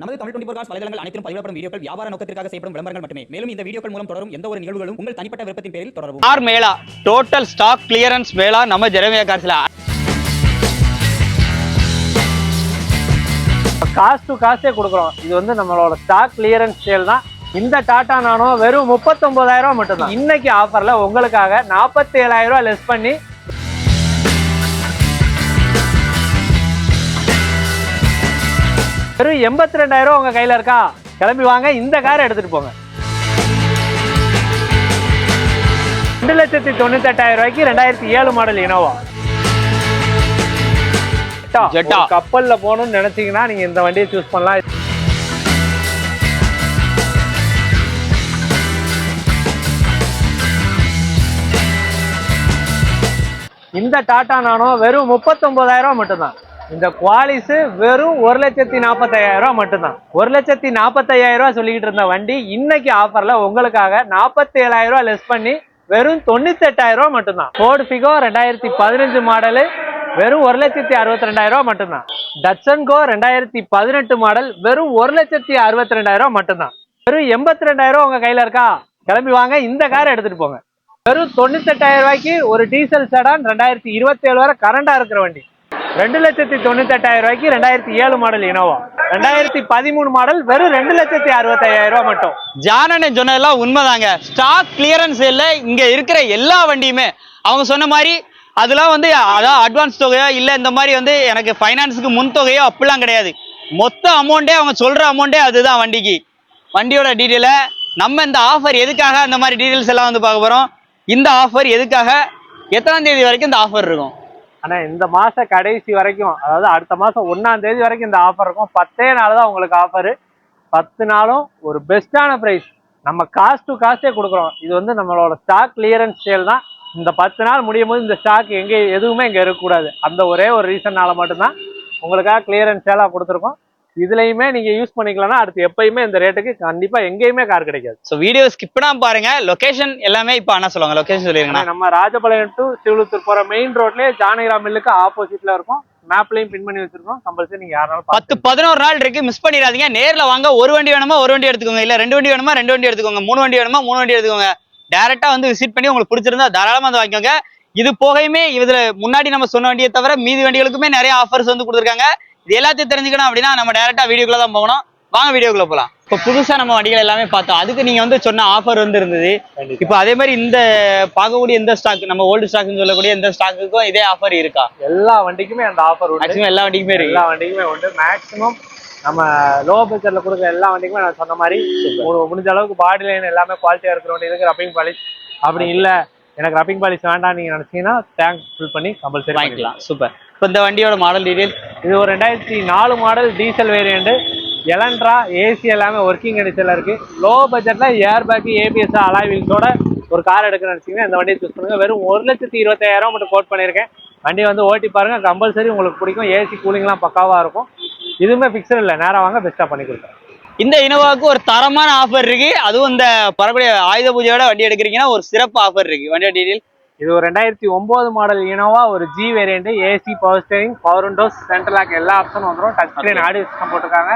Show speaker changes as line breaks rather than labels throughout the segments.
நமது Tamil twenty cos வலைதளங்கள் அனைத்தும் பதிவிடப்படும் வீடியோக்கள் வியாபார நோக்கத்திற்காக செய்யப்படும் விளம்பரங்கள் மட்டுமே. மேலும் இந்த வீடியோக்கள் மூலம் தொடரும் எந்த ஒரு நிகழ்வுகளும் உங்கள் தனிப்பட்ட விருப்பத்தின் பேரில் தொடரவும்.
Car mela total stock clearance mela நம்ம ஜெரமியா கார்ஸ்ல.
காஸ்ட் டு காஸ்டே கொடுக்குறோம். இது வந்து நம்மளோட ஸ்டாக் கிளியரன்ஸ் சேல் தான். இந்த டாடா நானோ வெறும் முப்பத்தொன்பதாயிரம் ரூபாய் மட்டும்தான். இன்னைக்கு ஆஃபர்ல உங்களுக்காக நாற்பத்தி ஏழாயிரம் ரூபாய் லெஸ் பண்ணி வெறும் எண்பத்தி ரெண்டாயிரம் ரூபாய் உங்க கையில இருக்கா? கிளம்பி வாங்க இந்த காரை எடுத்துட்டு போங்க. ரெண்டு லட்சத்தி தொண்ணூத்தெட்டாயிரம் ரூபாய்க்கு ரெண்டாயிரத்தி ஏழு மாடல் இனோவா கப்பல்ல போகணும்னு நினைச்சீங்கன்னா நீங்க இந்த வண்டியை சூஸ் பண்ணலாம். இந்த டாடா நானோ வெறும் முப்பத்தொன்பதாயிரம் மட்டும்தான். இந்த குவாலிஸ் வெறும் ஒரு லட்சத்தி நாற்பத்தையாயிரம் ரூபா மட்டும்தான். ஒரு லட்சத்தி நாற்பத்தையாயிரம் ரூபா சொல்லிக்கிட்டு இருந்த வண்டி இன்னைக்கு ஆஃபர்ல உங்களுக்காக நாற்பத்தி ஏழாயிரம் ரூபா லெஸ் பண்ணி வெறும் தொண்ணூத்தெட்டாயிரம் ரூபா மட்டும்தான். ஃபோர்டு ஃபிகோ ரெண்டாயிரத்தி பதினஞ்சு மாடலு வெறும் ஒரு லட்சத்தி அறுபத்தி ரெண்டாயிரம் ரூபா மட்டும்தான் டட்சன்கோ ரெண்டாயிரத்தி பதினெட்டு மாடல் வெறும் ஒரு லட்சத்தி அறுபத்தி ரெண்டாயிரம் ரூபா மட்டும்தான். வெறும் எண்பத்தி ரெண்டாயிரம் ரூபா உங்க கையில இருக்கா? கிளம்பி வாங்க இந்த காரை எடுத்துட்டு போங்க. வெறும் தொண்ணூத்தெட்டாயிரம் ரூபாய்க்கு ஒரு டீசல் சடான் ரெண்டாயிரத்தி இருபத்தி ஏழு வரை கரண்டா இருக்கிற வண்டி. ரெண்டு லட்சத்தி தொண்ணூத்தெட்டாயிரம் ரூபாய்க்கு ரெண்டாயிரத்தி ஏழு மாடல் இனோவா ரெண்டாயிரத்தி பதிமூணு மாடல் வெறும் ரெண்டு லட்சத்தி அறுபத்தாயிரம் ரூபாய் மட்டும்.
ஜானனை சொன்னதெல்லாம் உண்மைதாங்க. ஸ்டாக் கிளியரன்ஸ் இல்லை இங்க இருக்கிற எல்லா வண்டியுமே. அவங்க சொன்ன மாதிரி அதெல்லாம் வந்து அதான் அட்வான்ஸ் தொகையோ இல்ல இந்த மாதிரி வந்து எனக்கு ஃபைனான்ஸுக்கு முன் தொகையோ அப்படிலாம் கிடையாது. மொத்த அமௌண்ட்டே அவங்க சொல்ற அமௌண்ட்டே அதுதான் வண்டிக்கு. வண்டியோட டீட்டெயிலை நம்ம இந்த ஆஃபர் எதுக்காக அந்த மாதிரி டீட்டெயில்ஸ் எல்லாம் வந்து பார்க்க போகிறோம் இந்த ஆஃபர் எதுக்காக எத்தனாம் தேதி வரைக்கும் இந்த ஆஃபர் இருக்கும்?
ஆனா இந்த மாச கடைசி வரைக்கும் அதாவது அடுத்த மாசம் ஒன்னாம் தேதி வரைக்கும் இந்த ஆஃபர் இருக்கும். பத்தே நாள் தான் உங்களுக்கு ஆஃபரு பத்து நாளும் ஒரு பெஸ்டான பிரைஸ் நம்ம காஸ்ட் டு காஸ்டே கொடுக்குறோம். இது வந்து நம்மளோட ஸ்டாக் கிளியரன்ஸ் சேல் தான். இந்த பத்து நாள் முடியும் போது இந்த ஸ்டாக் எங்கே எதுவுமே இங்கே இருக்கக்கூடாது. அந்த ஒரே ஒரு ரீசன்னால மட்டும்தான் உங்களுக்காக கிளியரன்ஸ் சேலாக கொடுத்துருக்கோம். இதுலயுமே நீங்க யூஸ் பண்ணிக்கலாம்னா அடுத்து எப்பயுமே இந்த ரேட்டுக்கு கண்டிப்பா எங்கேயுமே கார் கிடைக்காது.
ஸோ வீடியோ ஸ்கிப் பண்ணாம பாருங்க. லொகேஷன் எல்லாமே இப்போ அண்ணா சொல்லுவாங்க. லொகேஷன் சொல்லிருங்கண்ணா.
ஆனா நம்ம ராஜபாளையம் டு சிவலுத்தூர் போற மெயின் ரோட்லயே ஜானகிராம் மில்லுக்கு ஆப்போசிட்ல இருக்கும். மேப்லயும் பின் பண்ணி வச்சிருக்கோம். கம்பல்சரி நீங்க யாராலும்
பத்து பதினோரு நாள் இருக்கு. மிஸ் பண்ணிடாதீங்க. நேர்ல வாங்க. ஒரு வண்டி வேணுமா? ஒரு வண்டி எடுத்துக்கோங்க. இல்ல ரெண்டு வண்டி வேணுமா? ரெண்டு வண்டி எடுத்துக்கோங்க. மூணு வண்டி வேணுமா? மூணு வண்டி எடுத்துக்கோங்க. டைரக்டா வந்து விசிட் பண்ணி உங்களுக்கு பிடிச்சிருந்தா தாராளமா வந்து வாங்கிக்கோங்க. இது போகையுமே இதுல முன்னாடி நம்ம சொன்ன வண்டியை தவிர மீதி வண்டிகளுக்குமே நிறைய ஆஃபர்ஸ் வந்து கொடுத்துருக்காங்க. இது எல்லாத்தையும் தெரிஞ்சுக்கணும் அப்படின்னா நம்ம டைரக்டா வீடியோக்குள்ள தான் போகணும். வாங்க வீடியோக்குள்ள போலாம். இப்போ புதுசா நம்ம வண்டிகள் எல்லாமே பார்த்தோம். அதுக்கு நீங்க வந்து சொன்ன ஆஃபர் வந்து இருந்தது. இப்போ அதே மாதிரி இந்த பார்க்கக்கூடிய இந்த ஸ்டாக் நம்ம ஓல்டு ஸ்டாக்னு சொல்லக்கூடிய இந்த ஸ்டாக்குக்கும் இதே ஆஃபர் இருக்கா?
எல்லா வண்டிக்குமே அந்த ஆஃபர்
மேக்ஸிமம் எல்லா வண்டிக்குமே இருக்கு.
எல்லா வண்டிக்குமே உண்டு. மேக்ஸிமம் நம்ம லோ பட்ஜெட்ல கொடுக்குற எல்லா வண்டிக்குமே நான் சொன்ன மாதிரி ஒரு முடிஞ்ச அளவுக்கு பாடி லைன் எல்லாமே குவாலிட்டியா இருக்கிற வண்டி இருக்கு. ரப்பிங் பாலிஷ் அப்படி இல்ல. எனக்கு ரப்பிங் பாலிஷ் வேண்டாம் நீங்க நினைச்சீங்கன்னா டேங்க் ஃபில் பண்ணி கம்பல்சரி
வாங்கிக்கலாம். சூப்பர். இப்போ இந்த வண்டியோட மாடல் டீடைல்
இது ஒரு ரெண்டாயிரத்தி நாலு model diesel variant Elantra AC எல்லாமே ஒர்க்கிங் கண்டிஷனில் இருக்குது லோ பட்ஜெட்டில் ஏர் பேக்கு ஏபிஎஸ் அலாய் வீல்ஸோட ஒரு கார் எடுக்கணும்னு நினைச்சீங்கன்னா இந்த வண்டியை சூஸ் பண்ணுங்கள் வெறும் ஒரு லட்சத்தி இருபத்தாயிரம் மட்டும் கோட் பண்ணியிருக்கேன். வண்டி வந்து ஓட்டி பாருங்கள் கம்பல்சரி உங்களுக்கு பிடிக்கும். ஏசி கூலிங்லாம் பக்காவாக இருக்கும். இதுவுமே ஃபிக்ஸட் இல்லை. நேராக வாங்க பெஸ்ட்டாக பண்ணி கொடுக்குறேன்
இந்த இனோவாவுக்கு ஒரு தரமான ஆஃபர் இருக்கு. அதுவும் இந்த பரக்கூடிய ஆயுத பூஜையோட வண்டி எடுக்கிறீங்கன்னா ஒரு சிறப்பு ஆஃபர் இருக்கு. வண்டியோட டீடைல்
இது ஒரு ரெண்டாயிரத்தி ஒன்பது மாடல் இனோவா ஒரு G variant AC power steering power windows central lock எல்லா ஆப்ஷனும் வந்துடும் டச் ஸ்கிரீன் ஆடியோ சிஸ்டம் போட்டிருக்காங்க.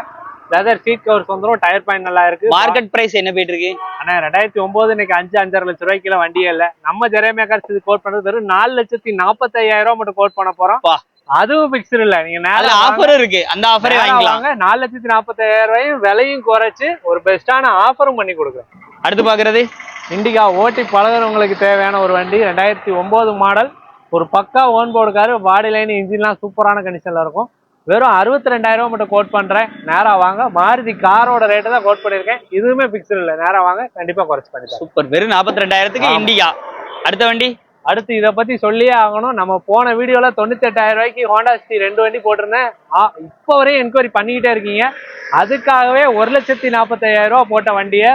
லெதர் சீட் கவர்ஸ் வந்துடும் டயர் பாயிண்ட் நல்லா இருக்கு.
மார்க்கெட் பிரைஸ் என்ன போயிட்டு இருக்கு?
ஆனா ரெண்டாயிரத்தி ஒன்பது இன்னைக்கு அஞ்சு அஞ்சரை லட்ச ரூபாய்க்குல வண்டியே இல்ல. நம்ம ஜெரேமியா கார்ஸ் இது கோட் பண்றது வெறும் நாலு லட்சத்தி நாற்பத்தையாயிரம் ரூபாய் மட்டும் கோட் பண்ண போறோம். அதுவும் பிக்சர் இல்ல. நீங்க
அதுல
நேரா
ஆஃபரும் இருக்கு. அந்த ஆஃபரே வாங்கிக்கலாம்.
வாங்க. நாலு லட்சத்தி நாற்பத்தாயிரம் ரூபாயும் விலையும் குறைச்சு ஒரு பெஸ்டான ஆஃபரும் பண்ணி கொடுக்குறேன்.
அடுத்து பாக்குறது?
இண்டிகா ஓட்டி பழகுறவங்களுக்கு தேவையான ஒரு வண்டி ரெண்டாயிரத்தி ஒன்பது மாடல் ஒரு பக்கா own board car body line இன்ஜின்லாம் சூப்பரான கண்டிஷன்ல இருக்கும். வெறும் அறுபத்தி ரெண்டாயிரம் ரூபாய் மட்டும் கோட் பண்றேன். நேரா வாங்க. மாருதி காரோட ரேட்டு தான் கோட் பண்ணிருக்கேன் இதுவுமே பிக்சர் இல்ல. நேரா வாங்க. கண்டிப்பா குறைச்சு பண்ணித்தரேன்.
சூப்பர். வெறும் நாற்பத்தி ரெண்டாயிரத்துக்கு. இண்டிகா. அடுத்த வண்டி?
அடுத்து இதை பத்தி சொல்லியே ஆகணும். நம்ம போன வீடியோல தொண்ணூத்தி எட்டாயிரம் ரூபாய்க்கு ஹோண்டா சிட்டி ரெண்டு வண்டி போட்டிருந்தேன். ஆ, இப்போ வரையும் என்கொயரி பண்ணிக்கிட்டே இருக்கீங்க. அதுக்காகவே ஒரு லட்சத்தி நாற்பத்தையாயிரம் ரூபா போட்ட வண்டியை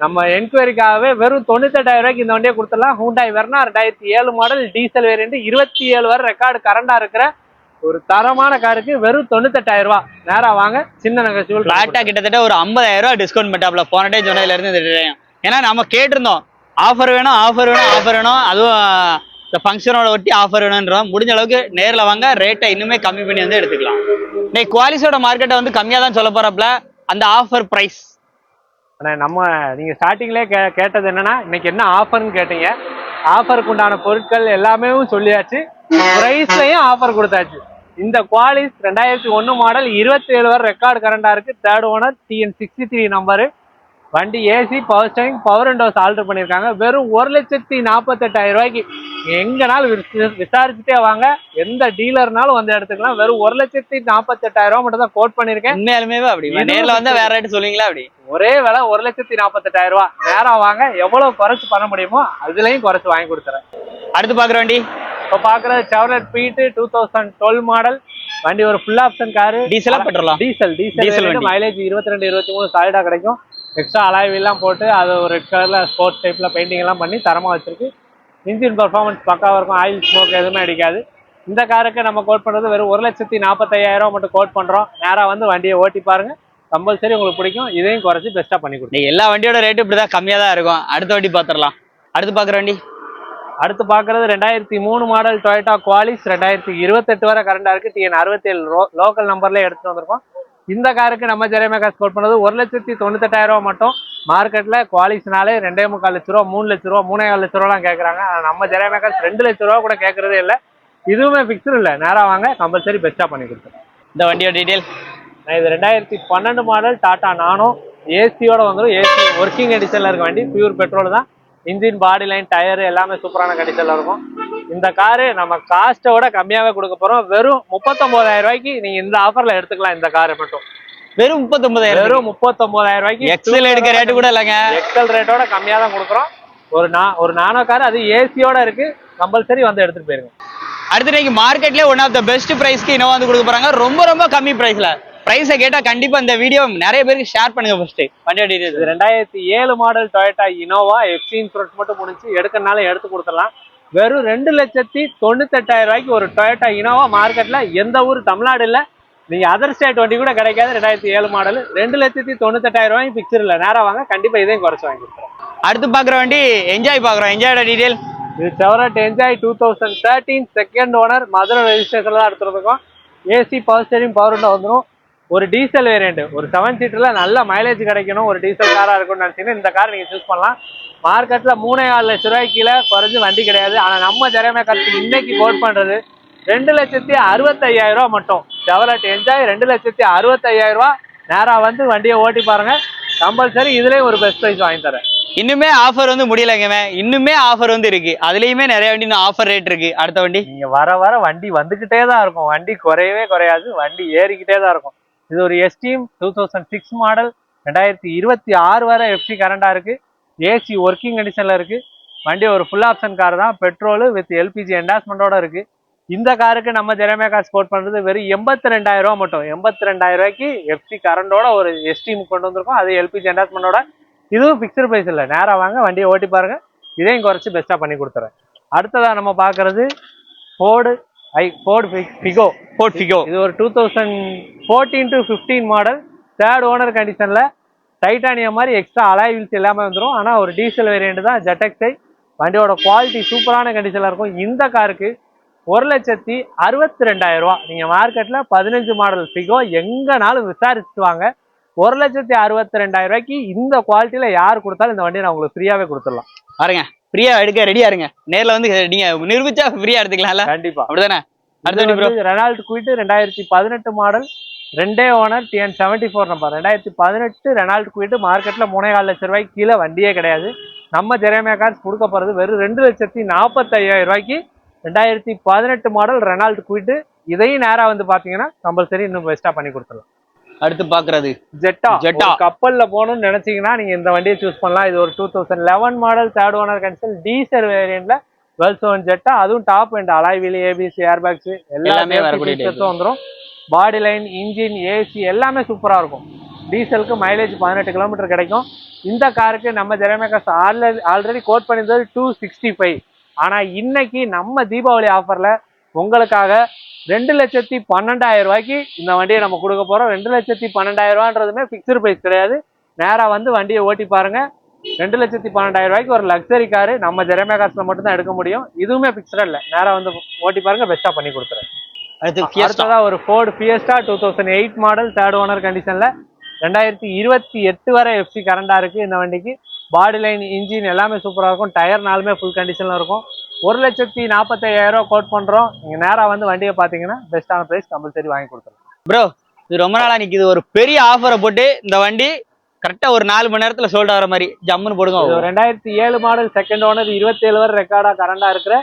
நம்ம என்கொயரிக்காகவே வெறும் தொண்ணூத்தெட்டாயிரம் ரூபாய்க்கு இந்த வண்டியை கொடுத்துடலாம். ஹூண்டாய் வெர்னா ரெண்டாயிரத்தி ஏழு மாடல் டீசல் வேரியண்ட் இருபத்தி ஏழு வரை ரெக்கார்டு கரண்டா இருக்கிற ஒரு தரமான காருக்கு வெறும் தொண்ணூத்தெட்டாயிரம் ரூபா நேரா வாங்க சின்ன நகை
பிளாட்டா கிட்டத்தட்ட ஒரு ஐம்பதாயிரம் ரூபா டிஸ்கவுண்ட் பண்ணிட்டாப்ல போன டே சொன்னதுல இருந்து ஏன்னா நம்ம கேட்டிருந்தோம் ஆஃபர் வேணும் ஆஃபர் வேணும் ஆஃபர் வேணும். அதுவும் இந்த ஃபங்க்ஷனோட ஒட்டி ஆஃபர் வேணுன்றோம். முடிஞ்ச அளவுக்கு நேர்ல வாங்க ரேட்டை இன்னுமே கம்மி பண்ணி வந்து எடுத்துக்கலாம். இன்னைக்கு குவாலிஸோட மார்க்கெட்டை வந்து கம்மியா தான் சொல்ல போகிறப்பல அந்த ஆஃபர் ப்ரைஸ்
ஆனா நம்ம நீங்க ஸ்டார்டிங்லேயே கே கேட்டது என்னன்னா இன்னைக்கு என்ன ஆஃபர்னு கேட்டீங்க. ஆஃபருக்கு உண்டான பொருட்கள் எல்லாமே சொல்லியாச்சு. ப்ரைஸ்லயும் ஆஃபர் கொடுத்தாச்சு. இந்த குவாலிஸ் ரெண்டாயிரத்தி ஒன்று மாடல் இருபத்தி ஏழு வரை ரெக்கார்டு கரண்டாக இருக்கு. Third owner TN sixty three number வண்டி AC power steering power windows alter பண்ணியிருக்காங்க. வெறும் ஒரு லட்சத்தி நாற்பத்தெட்டாயிரம் ரூபாய்க்கு எங்கனாலும் விச- விசாரிச்சுட்டே வாங்க. எந்த டீலர்னாலும் வந்து எடுத்துக்கலாம் வெறும் ஒரு லட்சத்தி நாற்பத்தெட்டாயிரம் ரூபாய் மட்டும் தான் கோட் பண்ணியிருக்கேன்.
உண்மையாலுமே அப்படி? நேர்ல வந்தா வேற ரேட் சொல்லுவீங்களா அப்படி?
ஒரே விலை ஒரு லட்சத்தி நாற்பத்தெட்டாயிரம் ரூபாய். நேரா வாங்க. எவ்வளவு குறைச்சு பண்ண முடியுமோ அதுலயும் குறைச்சு வாங்கி கொடுத்துறேன்.
அடுத்து பாக்குற வண்டி?
இப்போ பாக்குறது Chevrolet Beat two thousand twelve model வண்டி ஒரு ஃபுல் ஆப்ஷன் காரு
டீசலா பெட்ரோலா
டீசல் டீசல். மைலேஜ் இருபத்தி ரெண்டு இருபத்தி மூணு சாலிடா கிடைக்கும். எக்ஸ்ட்ரா அலாய் எல்லாம் போட்டு அது ஒரு ரெட் கலர்ல ஸ்போர்ட்ஸ் டைப்ல பெயிண்டிங் எல்லாம் பண்ணி தரமா வச்சிருக்கு. இன்ஜின் பர்ஃபார்மன்ஸ் பக்காவா இருக்கும் ஆயில் ஸ்மோக் எதுவுமே அடிக்காது. இந்த காருக்கு நம்ம கோட் பண்றது வெறும் ஒரு லட்சத்தி நாற்பத்தையாயிரம் ரூபாய் மட்டும் கோட் பண்றோம். நேரா வந்து வண்டியை ஓட்டி பாருங்க. கம்பல்சரி உங்களுக்கு பிடிக்கும். இதையும் குறைச்சு பெஸ்டா பண்ணி கொடுங்க.
எல்லா வண்டியோட ரேட்டு இப்படிதான் கம்மியா தான் இருக்கும். அடுத்த வண்டி பாத்துரலாம். அடுத்து பாக்குற வண்டி?
அடுத்து பார்க்கறது ரெண்டாயிரத்தி மூணு மாடல் டொயோட்டா குவாலிஸ் ரெண்டாயிரத்தி இருபத்தெட்டு வரை கரண்டா இருக்கு. டிஎன் அறுபத்தேழு லோக்கல் நம்பர்ல எடுத்துட்டு வந்திருக்கோம். இந்த காருக்கு நம்ம ஜெரேமேகா ஸ்கோர் பண்ணது ஒரு லட்சத்தி தொண்ணூத்தெட்டாயிரம் ரூபா மட்டும். மார்க்கெட்ல குவாலிஸ்னாலே ரெண்டே முக்கால் லட்ச ரூபா மூணு லட்ச ரூபா மூணே கால் லட்ச ரூபாலாம் கேட்கறாங்க ஆனா நம்ம ஜெரேமேகாஸ் ரெண்டு லட்ச ரூபா கூட கேட்கறதே இல்லை. இதுவுமே ஃபிக்ஸ்டு இல்லை. நேரா வாங்க கம்பல்சரி பெஸ்டா பண்ணி கொடுத்துருவோம்
இந்த வண்டியோட
நான் இது ரெண்டாயிரத்தி பன்னெண்டு மாடல் டாடா நானோ ஏசியோட வந்துடும் ஏசி ஒர்க்கிங் கண்டிஷன்ல இருக்க வண்டி பியூர் பெட்ரோல் தான். இன்ஜின் பாடி லைன் டயர் எல்லாமே சூப்பரான கண்டிஷன்ல இருக்கும். இந்த காரு நம்ம காஸ்ட்டோட கம்மியாவே கொடுக்க போறோம். வெறும் முப்பத்தொன்பதாயிரம் ரூபாய்க்கு நீங்க இந்த ஆஃபர்ல எடுத்துக்கலாம் இந்த காரை மட்டும்.
வெறும் முப்பத்தொன்பதாயிரம்
வெறும் முப்பத்தொன்பதாயிரம் ரூபாய்க்கு
எக்ஸல் எடுக்க ரேட்டு கூட இல்லைங்க.
எக்ஸல் ரேட்டோட கம்மியா தான் கொடுக்குறோம். ஒரு நா ஒரு நானோ கார் அது ஏசியோட இருக்கு. கம்பல்சரி வந்து எடுத்துட்டு போயிருங்க.
அடுத்து இன்னைக்கு மார்க்கெட்லயே ஒன் ஆஃப் த பெஸ்ட் பிரைஸ்க்கு இன்னும் வந்து கொடுக்க போறாங்க. ரொம்ப ரொம்ப கம்மி பிரைஸ்ல பிரைஸை கேட்டா கண்டிப்பா இந்த வீடியோ நிறைய பேருக்கு ஷேர் பண்ணுங்க ஃபர்ஸ்ட் வண்டியோட டீடைல்ஸ்
ரெண்டாயிரத்தி ஏழு model Toyota Innova FC insurance மட்டும் முடிஞ்சு எடுக்கனால எடுத்து கொடுத்துடலாம். வெறும் ரெண்டு லட்சத்தி தொண்ணூத்தெட்டாயிரம் ரூபாய்க்கு ஒரு டொயோட்டா இனோவா மார்க்கெட்ல எந்த ஊர் தமிழ்நாடு இல்ல நீங்க அதர் ஸ்டேட் வண்டி கூட கிடைக்காது ரெண்டாயிரத்தி ஏழு மாடல் ரெண்டு லட்சத்தி தொண்ணூத்தெட்டாயிரம் ரூபாய் பிக்சர் இல்ல. நேரா வாங்க கண்டிப்பா இதையும் குறைச்சு வாங்கி கொடுத்துறேன்
அடுத்து பாக்குற வண்டி என்ஜாய் பாக்குறோம் என்ஜாயோட டீடைல்
இது Chevrolet Enjoy two thousand thirteen second owner Madurai ரெஜிஸ்ட்ரேஷன்ல தான் எடுத்துருக்கோம் AC power steering power window வந்துடும் ஒரு டீசல் வேரியண்ட் ஒரு செவன் சீட்டர்ல நல்ல மைலேஜ் கிடைக்கணும். ஒரு டீசல் காரா இருக்கும்னு நினைச்சீங்கன்னா இந்த கார் நீங்க சூஸ் பண்ணலாம். மார்க்கெட்ல மூணே நாலு லட்ச ரூபாய்க்கு கீழே குறைஞ்சு வண்டி கிடையாது. ஆனா நம்ம ஜெரமே கார்க்கு இன்னைக்கு கோட் பண்றது ரெண்டு லட்சத்தி அறுபத்தையாயிரம் ரூபாய் மட்டும். செவலட் என்ஜாய் ரெண்டு லட்சத்தி அறுபத்தையாயிரம் ரூபாய் நேரா வந்து வண்டியை ஓட்டி பாருங்க. கம்பல்சரி இதுலயும் ஒரு பெஸ்ட் ப்ரைஸ் வாங்கி தரேன்.
இன்னுமே ஆஃபர் வந்து முடியலங்க இன்னுமே ஆஃபர் வந்து இருக்கு. அதுலயுமே நிறைய வண்டி ஆஃபர் ரேட் இருக்கு. அடுத்த வண்டி?
நீங்க வர வர வண்டி வந்துகிட்டே தான் இருக்கும். வண்டி குறையவே குறையாது. வண்டி ஏறிக்கிட்டே தான் இருக்கும். இது ஒரு Esteem two thousand six model ரெண்டாயிரத்தி இருபத்தி ஆறு வரை எஃப்சி கரண்டா இருக்கு. ஏசி ஒர்க்கிங் கண்டிஷன்ல இருக்கு. வண்டி ஒரு ஃபுல் ஆப்ஷன் கார் தான். பெட்ரோல் வித் எல்பிஜி என்டாஸ்மெண்டோட இருக்கு. இந்த காருக்கு நம்ம ஜெரமே கார் ஸ்போர்ட் பண்றது வெறும் எண்பத்தி ரெண்டாயிரம் ரூபா மட்டும் எண்பத்தி ரெண்டாயிரம் ரூபாய்க்கு எஃப்சி கரண்டோட ஒரு எஸ்டீம் கொண்டு வந்திருக்கோம். அது எல்பிஜி என்டாஸ்மெண்டோட இதுவும் ஃபிக்ஸ்டு ப்ரைஸ் இல்லை. நேரா வாங்க வண்டியை ஓட்டி பாருங்க. இதையும் குறைச்சு பெஸ்ட்டாக பண்ணி கொடுத்துறேன். அடுத்ததா நம்ம பார்க்கறது Ford I Ford Figo
Ford Figo
இது ஒரு two thousand fourteen to fifteen model third owner கண்டிஷனில் டைட்டானியம் மாதிரி எக்ஸ்ட்ரா அலாய் வீல்ஸ் எல்லாமே வந்துடும் ஆனால் ஒரு டீசல் வேரியண்ட் தான் ஜெட்டெக்ஸை வண்டியோட குவாலிட்டி சூப்பரான கண்டிஷனில் இருக்கும். இந்த காருக்கு ஒரு லட்சத்தி அறுபத்தி ரெண்டாயிரம் ரூபா. நீங்கள் மார்க்கெட்டில் பதினஞ்சு மாடல் ஃபிகோ எங்கனாலும் விசாரிச்சுட்டு வாங்க ஒரு லட்சத்தி அறுபத்தி ரெண்டாயிரம் ரூபாய்க்கு இந்த குவாலிட்டியில் யார் கொடுத்தாலும் இந்த வண்டியை நான் உங்களுக்கு ஃப்ரீயாகவே கொடுத்துடலாம்.
பாருங்க ஃப்ரீயா எடுக்க ரெடியா இருங்க. நேர்ல வந்து நீங்க நிரூபிச்சா ஃப்ரீயா எடுத்துக்கலாம்ல?
கண்டிப்பா.
அப்படிதானே? அடுத்த
ரெனால்ட் குயிட் ரெண்டாயிரத்தி பதினெட்டு மாடல் ரெண்டே owner TN seventy four number ரெண்டாயிரத்தி பதினெட்டு ரெனால்ட் குயிட் மார்க்கெட்ல மூணே கால் லட்ச ரூபாய்க்கு கீழே வண்டியே கிடையாது. நம்ம ஜெரேமியா கார்ஸ் கொடுக்க போறது வெறும் ரெண்டு லட்சத்தி நாற்பத்தையாயிரம் ரூபாய்க்கு. ரெண்டாயிரத்தி பதினெட்டு மாடல் ரெனால்ட் குயிட். இதையும் நேரா வந்து பாத்தீங்கன்னா கம்பல்சரி இன்னும் பெஸ்டா பண்ணி கொடுத்துடலாம்.
அடுத்து பாக்குறது
ஜெட்டா. ஒரு கப்பல்ல போகணும்னு நினைச்சீங்கன்னா நீங்க இந்த வண்டியை சூஸ் பண்ணலாம். இது ஒரு two thousand eleven model third owner cancel diesel வேரியன்ட்ல டுவெல் செவன் ஜெட்டா அதுவும் top and alloy wheel ABC airbags
எல்லாமே
எல்லாமே வந்துடும் பாடி லைன் இன்ஜின் ஏசி எல்லாமே சூப்பரா இருக்கும். டீசலுக்கு மைலேஜ் பதினெட்டு கிலோமீட்டர் கிடைக்கும். இந்த காருக்கு நம்ம ஜெரமேகாஸ் ஆல்ரெடி ஆல்ரெடி கோட் பண்ணியிருந்தது டூ சிக்ஸ்டி ஃபைவ் ஆனா இன்னைக்கு நம்ம தீபாவளி ஆஃபர்ல உங்களுக்காக ரெண்டு லட்சத்தி பன்னெண்டாயிரம் ரூபாய்க்கு இந்த வண்டியை நம்ம கொடுக்க போறோம். ரெண்டு லட்சத்தி பன்னெண்டாயிரம் ரூபான்றதுமே ஃபிக்ஸ்டு பிரைஸ் கிடையாது. நேரா வந்து வண்டியை ஓட்டி பாருங்க. ரெண்டு லட்சத்தி பன்னெண்டாயிரம் ரூபாய்க்கு ஒரு லக்ஸரி காரு நம்ம ஜெரமே காசுல மட்டும் தான் எடுக்க முடியும். இதுவுமே ஃபிக்ஸ்டா இல்ல. நேரா வந்து ஓட்டி பாருங்க பெஸ்டா பண்ணி கொடுத்துறேன். அடுத்ததா ஒரு Ford Fiesta two thousand eight model third owner கண்டிஷன்ல ரெண்டாயிரத்தி இருபத்தி எட்டு வரை எஃப்சி கரண்டாக இருக்குது இந்த வண்டிக்கு. பாடி லைன் இன்ஜின் எல்லாமே சூப்பராக இருக்கும். டயர் நாலுமே ஃபுல் கண்டிஷனில் இருக்கும். ஒரு லட்சத்தி நாற்பத்தையாயிரம் கோட் பண்ணுறோம் நீங்கள் நேராக வந்து வண்டியை பார்த்தீங்கன்னா பெஸ்ட்டான ப்ரைஸ் கம்பல்சரி வாங்கி கொடுத்துருவோம்
ப்ரோ இது ரொம்ப நாளா நிக்குது. ஒரு பெரிய ஆஃபரை போட்டு இந்த வண்டி கரெக்டா ஒரு நாலு மணி நேரத்துல சோல்ட் ஆகிற மாதிரி ஜம்முன்னு போடுங்க.
ரெண்டாயிரத்தி ஏழு மாடல் செகண்ட் ஓனர் இருபத்தேழு வரை ரெக்கார்டாக கரண்டாக இருக்கிற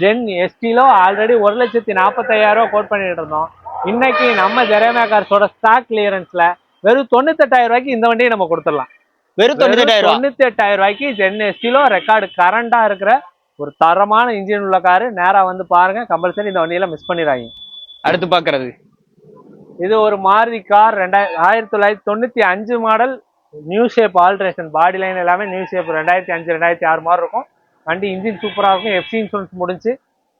ஜென் எஸ்டிலோ ஆல்ரெடி ஒரு லட்சத்தி நாற்பத்தையாயிரம் கோட் பண்ணிட்டு இருந்தோம். இன்னைக்கு நம்ம ஜெரேமியா கார்ஸோட ஸ்டாக் கிளியரன்ஸ்ல வெறும் தொண்ணூத்தெட்டாயிரம் ரூபாய்க்கு இந்த வண்டியை நம்ம கொடுத்துடலாம்.
வெறும் தொண்ணூத்தெட்டாயிரம்
தொண்ணூத்தி எட்டாயிரம் ரூபாய்க்கு ஜென் எஸ்டிலோ ரெக்கார்டு கரண்டா இருக்கிற ஒரு தரமான இன்ஜின் உள்ள காரு நேரா வந்து பாருங்க. கம்பல்சரி இந்த வண்டியில மிஸ் பண்ணிடாதீங்க.
அடுத்து பாக்குறது
இது ஒரு மாருதி கார் ரெண்டாயிரத்தி ஆயிரத்தி தொள்ளாயிரத்தி தொண்ணூத்தி அஞ்சு model new shape alteration body line எல்லாமே நியூ ஷேப் ரெண்டாயிரத்தி அஞ்சு ரெண்டாயிரத்தி ஆறு மாதிரி இருக்கும். வண்டி இன்ஜின் சூப்பராக இருக்கும். எஃப்சி இன்சூரன்ஸ் முடிஞ்சு.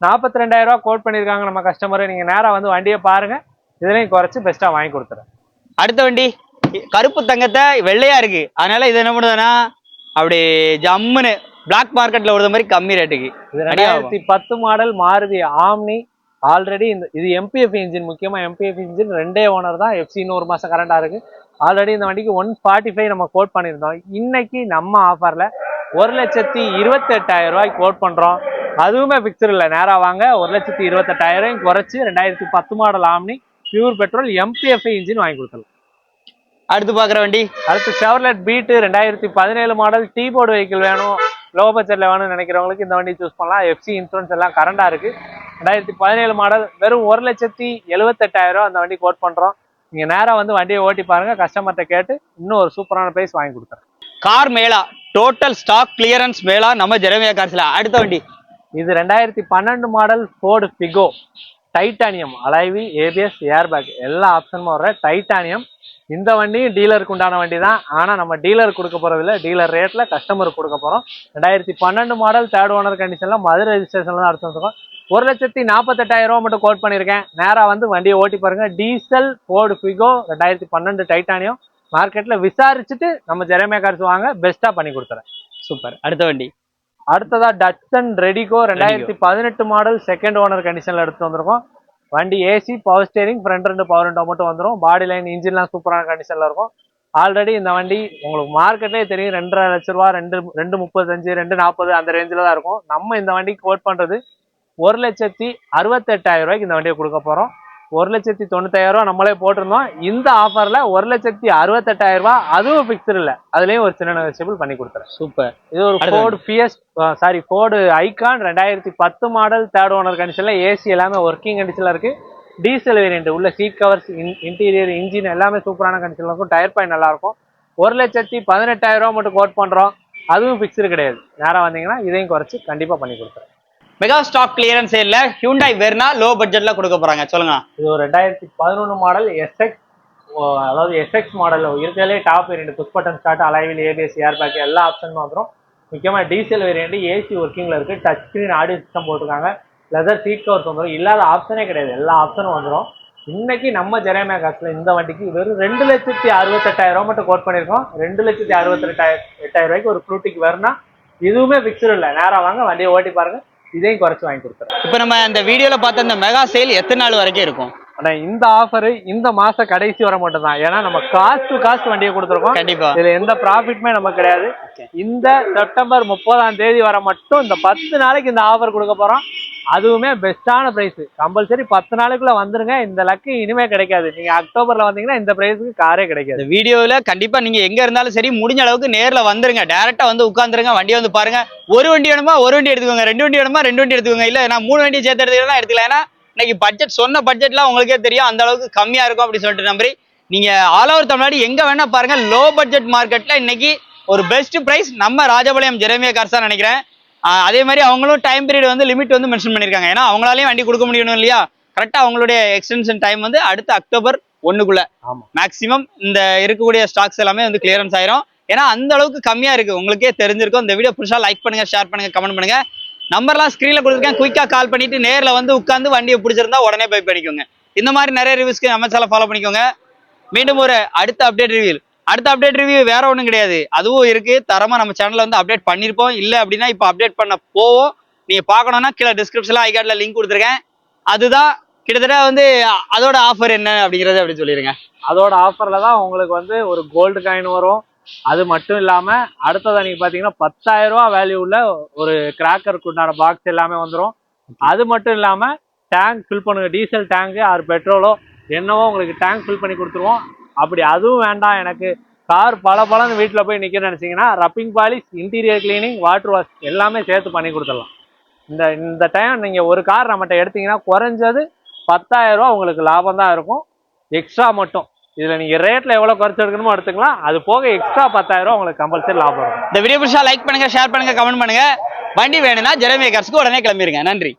நாற்பத்தி ரெண்டாயிரம் ரூபா கோட் பண்ணியிருக்காங்க நம்ம கஸ்டமர் நீங்க நேரா வந்து வண்டியை பாருங்க. இதுலையும் குறைச்சு பெஸ்ட்டாக வாங்கி கொடுத்துறேன்.
அடுத்த வண்டி. கருப்பு தங்கத்தை வெள்ளையா இருக்கு. அதனால இது என்ன பண்ணுதுன்னா அப்படி ஜம்முன்னு பிளாக் மார்க்கெட்ல ஒரு மாதிரி கம்மி ரேட்டுக்கு
ரெண்டாயிரத்தி பத்து மாடல் மாருதி ஆம்னி. ஆல்ரெடி இந்த இது எம்பிஎஃப் இன்ஜின் முக்கியமா எம்பிஎஃப் இன்ஜின் ரெண்டே ஓனர் தான். எஃப்சி இன்னும் ஒரு மாசம் கரண்டா இருக்கு. ஆல்ரெடி இந்த வண்டிக்கு ஒன் ஃபார்ட்டி ஃபைவ் நம்ம கோட் பண்ணியிருந்தோம். இன்னைக்கு நம்ம ஆஃபர்ல ஒரு லட்சத்தி இருபத்தெட்டாயிரம் ரூபாய்க்கு கோட் பண்றோம். அதுவுமே பிக்சர் இல்லை. நேரா வாங்க. ஒரு லட்சத்தி இருபத்தெட்டாயிரம் குறைச்சு ரெண்டாயிரத்தி பத்து model Omni pure petrol MPF engine வாங்கி கொடுத்தலாம்
அடுத்து பாக்குற வண்டி?
அடுத்து செவர்லெட் பீட்டு ரெண்டாயிரத்தி பதினேழு மாடல் டீ போர்டு வெஹிக்கிள் வேணும் லோ பட்ஜெட்ல வேணும்னு நினைக்கிறவங்களுக்கு இந்த வண்டி சூஸ் பண்ணலாம். எஃப்சி இன்சூரன்ஸ் எல்லாம் கரண்டா இருக்கு. ரெண்டாயிரத்தி பதினேழு மாடல் வெறும் ஒரு லட்சத்தி எழுபத்தெட்டாயிரம் அந்த வண்டி கோட் பண்றோம். நீங்க நேரா வந்து வண்டியை ஓட்டி பாருங்க கஸ்டமர்கிட்ட கேட்டு இன்னும் ஒரு சூப்பரான பிரைஸ் வாங்கி கொடுத்துறேன்
car mela total stock clearance mela நம்ம ஜெரமியா கார்ஸ்ல அடுத்த வண்டி.
இது ரெண்டாயிரத்தி பன்னெண்டு model Ford Figo titanium alloy ABS airbag எல்லா ஆப்ஷனும் வர்ற டைட்டானியம் இந்த வண்டியும் டீலருக்கு உண்டான வண்டி தான் ஆனால் நம்ம டீலர் கொடுக்க போறதில்ல டீலர் ரேட்ல கஸ்டமருக்கு கொடுக்க போறோம். ரெண்டாயிரத்தி பன்னெண்டு மாடல் தேர்ட் ஓனர் கண்டிஷன்ல மதுரை ரெஜிஸ்ட்ரேஷன்ல தான் அடுத்து வந்துருக்கோம். ஒரு லட்சத்தி நாற்பத்தெட்டாயிரம் ரூபா மட்டும் கோட் பண்ணியிருக்கேன். நேரா வந்து வண்டியை ஓட்டி பாருங்க. டீசல் ஃபோர்டு ஃபிகோ ரெண்டாயிரத்தி பன்னெண்டு டைட்டானியம். மார்க்கெட்ல விசாரிச்சுட்டு நம்ம ஜெரமியா கார்ஸ் வாங்க பெஸ்ட்டாக பண்ணி கொடுத்துறேன்.
சூப்பர். அடுத்த வண்டி.
அடுத்ததா டட்சன் ரெடிகோ ரெண்டாயிரத்தி பதினெட்டு மாடல் செகண்ட் ஓனர் கண்டிஷன்ல எடுத்து வந்திருக்கோம். வண்டி ஏசி பவர் ஸ்டேரிங் ஃப்ரண்ட் ரெண்டு பவர் ரெண்டோ மட்டும் வந்துடும் பாடி லைன் இன்ஜின்லாம் சூப்பரான கண்டிஷன்ல இருக்கும். ஆல்ரெடி இந்த வண்டி உங்களுக்கு மார்க்கெட்லேயே தெரியும். ரெண்டரை லட்ச ரூபா ரெண்டு ரெண்டு முப்பத்தஞ்சு ரெண்டு நாற்பது அந்த ரேஞ்சில் தான் இருக்கும். நம்ம இந்த வண்டிக்கு கோட் பண்றது ஒரு லட்சத்தி அறுபத்தெட்டாயிரம் ரூபாய்க்கு இந்த வண்டியை கொடுக்க போறோம். ஒரு லட்சத்தி தொண்ணூத்தாயிரம் ரூபா நம்மளே போட்டிருந்தோம். இந்த ஆஃபர்ல ஒரு லட்சத்தி அறுபத்தெட்டாயிரம் ரூபாய் அதுவும் ஃபிக்ஸ்டு இல்லை. அதுலயும் ஒரு சின்ன நெகோசியபிள் பண்ணி கொடுத்துறேன்.
சூப்பர்.
இது ஒரு. Ford BS sorry Ford Ikon ரெண்டாயிரத்தி பத்து மாடல் தேர்ட் ஓனர் கண்டிஷன்ல ஏசி எல்லாமே ஒர்க்கிங் கண்டிஷன்ல இருக்கு. டீசல் வேரியன்ட் உள்ள சீட் கவர்ஸ் இன்டீரியர் இன்ஜின் எல்லாமே சூப்பரான கண்டிஷன்ல இருக்கும். டயர் பாயிண்ட் நல்லா இருக்கும். ஒரு லட்சத்தி பதினெட்டாயிரம் ரூபா மட்டும் கோட் பண்றோம். அதுவும் ஃபிக்ஸ்டு கிடையாது. நேரா வந்தீங்கன்னா இதையும் குறைச்சு கண்டிப்பா பண்ணி கொடுத்துறேன்.
மெகா ஸ்டாக் கிளியரன்ஸ் சேல்ல ஹியூண்டாய் வெர்னா லோ பட்ஜெட்ல கொடுக்க போறாங்க. சொல்லுங்க.
இது ஒரு ரெண்டாயிரத்தி பதினொன்று மாடல் எஸ்எக்ஸ் அதாவது எஸ்எக்ஸ் மாடல் இருக்கிறதுலே top variant push button start alloy wheel ABS air bag எல்லா ஆப்ஷனும் வந்துடும் முக்கியமாக டீசல் வேரியன்ட் ஏசி ஒர்க்கிங்கில் இருக்குது டச் ஸ்க்ரீன் ஆடியோ சிஸ்டம் போட்டிருக்காங்க. லெதர் சீட் கவர்ஸ் வந்துடும் இல்லாத ஆப்ஷனே கிடையாது. எல்லா ஆப்ஷனும் வந்துடும் இன்னைக்கு நம்ம ஜெரேமியா காசில் இந்த வண்டிக்கு வெறும் ரெண்டு லட்சத்தி அறுபத்தெட்டாயிரம் ரூபா மட்டும் கோட் பண்ணியிருக்கோம் ரெண்டு லட்சத்தி அறுபத்தெட்டாயிரம் எட்டாயிரம் ரூபாய்க்கு ஒரு ஃப்ரூட்டிக்கு வரும்னா இதுவுமே ஃபிக்ஸ்டு இல்லை. நேராக வாங்க வண்டியை ஓட்டி பாருங்க. இதையும் குறைச்சி வாங்கி கொடுத்துறேன்
இப்போ நம்ம அந்த வீடியோல பார்த்த அந்த மெகா சேல் எத்தனை நாள் வரைக்கும் இருக்கும்?
ஆனா இந்த ஆஃபர் இந்த மாச கடைசி வர மட்டும் தான் ஏன்னா நம்ம காஸ்ட் டு காஸ்ட் வண்டியை கொடுத்துருக்கோம்.
கண்டிப்பா.
இதுல எந்த ப்ராஃபிட்மே நமக்கு கிடையாது. இந்த செப்டம்பர் முப்பதாம் தேதி வர மட்டும் இந்த பத்து நாளைக்கு இந்த ஆஃபர் கொடுக்க போறோம். அதுவுமே பெஸ்டான பிரைஸ் கம்பல்சரி பத்து நாளைக்குள்ள வந்துருங்க. இந்த லக்கு இனிமே கிடைக்காது. நீங்க அக்டோபர்ல வந்தீங்கன்னா இந்த பிரைஸ்க்கு காரே கிடைக்காது.
வீடியோல கண்டிப்பா நீங்க எங்க இருந்தாலும் சரி முடிஞ்ச அளவுக்கு நேர்ல வந்துருங்க. டைரக்டா வந்து உட்காந்துருங்க வண்டியை வந்து பாருங்க. ஒரு வண்டி வேணுமா? ஒரு வண்டி எடுத்துக்கோங்க. ரெண்டு வண்டி வேணுமா? ரெண்டு வண்டி எடுத்துக்கோங்க. இல்ல நான் மூணு வண்டி சேர்த்து எடுத்துக்கலாம் எடுத்துக்கலாம். ஏன்னா இன்னைக்கு பட்ஜெட் சொன்ன பட்ஜெட்லாம் உங்களுக்கே தெரியும். அந்த அளவுக்கு கம்மியா இருக்கும் அப்படின்னு சொல்லிட்டு நம்பி நீங்க ஆல் ஓவர் தமிழ்நாடு எங்க வேணா பாருங்க. லோ பட்ஜெட் மார்க்கெட்ல இன்னைக்கு ஒரு பெஸ்ட் பிரைஸ் நம்ம ராஜபாளையம் ஜெரமியா கார்ஸ் தான் நினைக்கிறேன். அதே மாதிரி அவங்களும் டைம் பீரியட் வந்து லிமிட் வந்து மென்ஷன் பண்ணிருக்காங்க ஏன்னா அவங்களாலையும் வண்டி கொடுக்க முடியணும் இல்லையா? கரெக்டா அவங்களுடைய எக்ஸ்டென்ஷன் டைம் வந்து அடுத்த அக்டோபர் ஒண்ணுக்குள்ள.
ஆமா.
மேக்ஸிமம் இந்த இருக்கக்கூடிய ஸ்டாக்ஸ் எல்லாமே வந்து கிளியரன்ஸ் ஆயிரும். ஏன்னா அந்த அளவுக்கு கம்மியா இருக்கு. உங்களுக்கே தெரிஞ்சிருக்கும். இந்த வீடியோ புதுசா லைக் பண்ணுங்க ஷேர் பண்ணுங்க கமெண்ட் பண்ணுங்க. நம்பர்லாம் ஸ்க்ரீனில் கொடுத்துருக்கேன். குயிக்காக கால் பண்ணிட்டு நேரில் வந்து உட்காந்து வண்டியை பிடிச்சிருந்தா உடனே பை பண்ணிக்கோங்க இந்த மாதிரி நிறைய ரிவ்யூஸ்க்கு நம்ம சேனல் ஃபாலோ பண்ணிக்கோங்க. மீண்டும் ஒரு அடுத்த அப்டேட் ரிவ்யூ அடுத்த அப்டேட் ரிவ்யூ வேற ஒன்றும் கிடையாது. அதுவும் இருக்கு. தரமா நம்ம சேனல்ல வந்து அப்டேட் பண்ணிருப்போம். இல்லை அப்படின்னா இப்போ அப்டேட் பண்ண போவோம். நீங்க பார்க்கணும்னா கீழே டிஸ்கிரிப்ஷன்ல கார்டில் லிங்க் கொடுத்துருக்கேன். அதுதான் கிட்டத்தட்ட வந்து அதோட ஆஃபர் என்ன அப்படிங்கிறது அப்படி சொல்லிருங்க
அதோட ஆஃபர்ல தான் உங்களுக்கு வந்து ஒரு கோல்டு காயின் வரும். அது மட்டும் இல்லாம அடுத்தது நீங்க பாத்தீங்கன்னா பத்தாயிரம் ரூபா வேல்யூ உள்ள ஒரு கிராக்கருக்கு உண்டான பாக்ஸ் எல்லாமே வந்துடும் அது மட்டும் இல்லாம டேங்க் ஃபில் பண்ணுங்க டீசல் டேங்கு ஆர் பெட்ரோலோ என்னவோ உங்களுக்கு டேங்க் ஃபில் பண்ணி கொடுத்துருவோம். அப்படி அதுவும் வேண்டாம் எனக்கு கார் பல பலன்னு வீட்டில் போய் நிற்க நினச்சிங்கன்னா rubbing polish interior cleaning water wash எல்லாமே சேர்த்து பண்ணி கொடுத்துடலாம். இந்த இந்த டைம் நீங்கள் ஒரு கார் நம்மகிட்ட எடுத்தீங்கன்னா குறைஞ்சது பத்தாயிரரூவா ரூபா உங்களுக்கு லாபம் தான் இருக்கும். எக்ஸ்ட்ரா மட்டும். இதுல நீங்க ரேட்ல எவ்வளவு குறைச்சு எடுக்கணுமோ எடுத்துக்கலாம். அது போக எக்ஸ்ட்ரா பத்தாயிரம் உங்களுக்கு கம்பல்சரி லாபம் வரும்
இந்த வீடியோ பிடிச்சா லைக் பண்ணுங்க ஷேர் பண்ணுங்க கமெண்ட் பண்ணுங்க. வண்டி வேணும்னா ஜெரமே கார்ஸ்க்கு உடனே கிளம்பிருங்க. நன்றி.